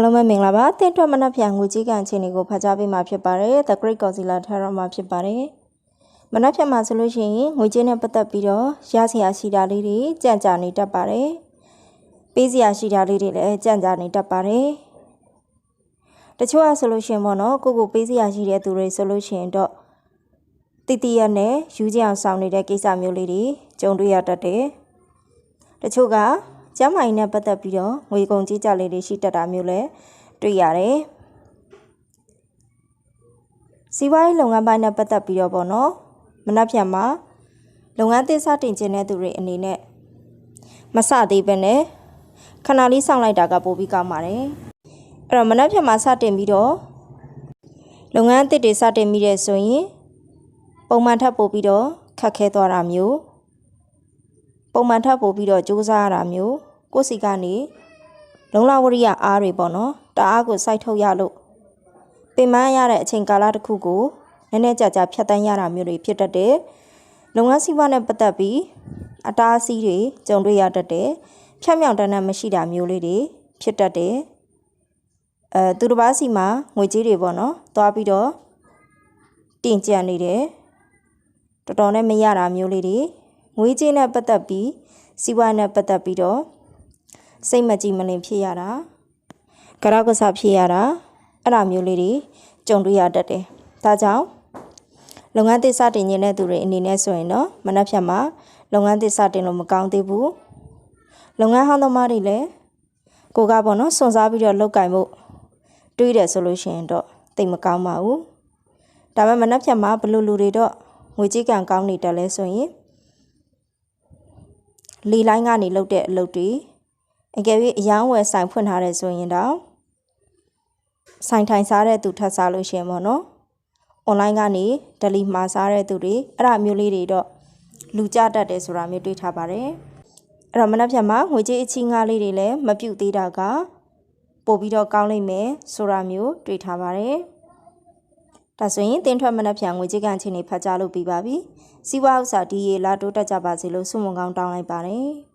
အားလုံးပဲမင်္ဂလာပါတင်ထွက်မနှက်ဖြန်ငွေကြေးကန်အခြေအနေကိုဖတ်ကြားပေးမှာဖြစ်ပါတယ် The Great Godzilla Tarot မှာဖြစ်ပါတယ်မနှက်ဖြန်မှာဆိုလို့ရှိရင်ငွေကြေးနဲ့ပတ်သက်ပြီးတော့ရစရာရှိတာလေးတွေကြံ့ကြာနေတတ်ပါတယ်ပေးစရာရှိတာလေးတွေလည်းကြံ့ကြာနေတတ်ပါတယ်တချို့ကဆိုလို့ရှိရင်ပေါ့နော်ကိုကိုပေးစရာရှိတဲ့သူတွေဆိုလို့ရှိရင်တော့တတိယနဲ့ယူကြအောင်ဆောင်နေတဲ့ကိစ္စမျိုးလေးတွေကြုံတွေ့ရတတ်တယ်တချို့က ကျမ်းမာရေးနဲ့ပတ်သက်ပြီးတော့ငွေကုန်ကြေးကြလေးတွေရှိတတ်တာမျိုးလည်းတွေ့ရတယ်စီးပွားရေးလုပ်ငန်းပိုင်းနဲ့ပတ်သက်ပြီးတော့ပေါ့နော်မနှက်ဖြန်မှာလုပ်ငန်းသစ်စတင်ခြင်းတဲ့သူတွေအနေနဲ့မစသေးပဲနဲ့ခဏလေးစောင့်လိုက်တာကပိုပြီးကောင်းပါတယ်အဲ့တော့မနှက်ဖြန်မှာစတင်ပြီးတော့လုပ်ငန်းအသစ်တွေစတင်မိတဲ့ဆိုရင်ပုံမှန်ထပ်ပို့ပြီးတော့ခက်ခဲသွားတာမျိုးပုံမှန်ထပ်ပို့ပြီးတော့စူးစမ်းရတာမျိုး ကိုယ့်စီကနေလုံလဝရိယအားတွေပေါ့နော်တအားကိုစိုက်ထုတ်ရလို့ပင်ပန်းရတဲ့အချိန်ကာလတစ်ခုကိုနည်းနည်းကြာကြာဖြတ်တန်းရတာမျိုးတွေဖြစ်တတ်တယ်လုပ်ငန်းစီးပွားနဲ့ပတ်သက်ပြီးအတားအဆီးတွေကြုံတွေ့ရတတ်တယ်ဖြတ်မြောက်တန်းတန်းမရှိတာမျိုးလေးတွေဖြစ်တတ်တယ်အဲသူတစ်ပါးစီမှာငွေကြေးတွေပေါ့နော်သွားပြီးတော့တင်ကြံနေတယ်တော်တော်နဲ့မရတာမျိုးလေးတွေငွေကြေးနဲ့ပတ်သက်ပြီးစီးပွားနဲ့ပတ်သက်ပြီးတော့ စိတ်မကြည်မလင်ဖြစ်ရတာကရောက်ကစားဖြစ်ရတာအဲ့ဒါမျိုးလေးတွေကြုံတွေ့ရတတ်တယ်ဒါကြောင့်လုပ်ငန်းသစ်စတင်နေတဲ့သူတွေအနေနဲ့ဆိုရင်တော့မနှက်ဖြတ်မှာလုပ်ငန်းသစ်စတင်လို့မကောင်းသေးဘူးလုပ်ငန်းဟောင်းသမားတွေလည်းကိုကပေါ့နော်စွန့်စားပြီးတော့လောက်ကင်ဖို့တွေးတယ်ဆိုလို့ရှိရင်တော့တိတ်မကောင်းပါဘူးဒါပေမဲ့မနှက်ဖြတ်မှာဘယ်လိုလူတွေတော့ငွေကြေးကံကောင်းနေတယ်လဲဆိုရင်လီလိုင်းကနေလုတ်တဲ့အလုပ်တွေ အကယ်၍အယောင်းဝယ်ဆိုင်ဖွင့်ထားတယ်ဆိုရင်တော့ဆိုင်ထိုင်စားတဲ့သူထပ်စားလို့ရှိရင်ပေါ့နော်အွန်လိုင်းကနေဒလီမှာစားတဲ့သူတွေအဲ့ဒါမျိုးလေးတွေတော့လူကြတတ်တယ်ဆိုတာမျိုးတွေးထားပါတယ်အဲ့တော့မနက်ဖြန်မှာငွေကြေးအချင်းငါးလေးတွေလည်းမပြုတ်သေးတာကပို့ပြီးတော့ကောင်းလိမ့်မယ်ဆိုတာမျိုးတွေးထားပါတယ်ဒါဆိုရင်တင်းထွက်မနှက်ဖြန်ငွေကြေးကန်ချင်းနေဖတ်ကြားလို့ပြီးပါပြီစီးပွားဥစ္စာဒီရေလာတိုးတက်ကြပါစေလို့ဆုမွန်ကောင်းတောင်းလိုက်ပါတယ်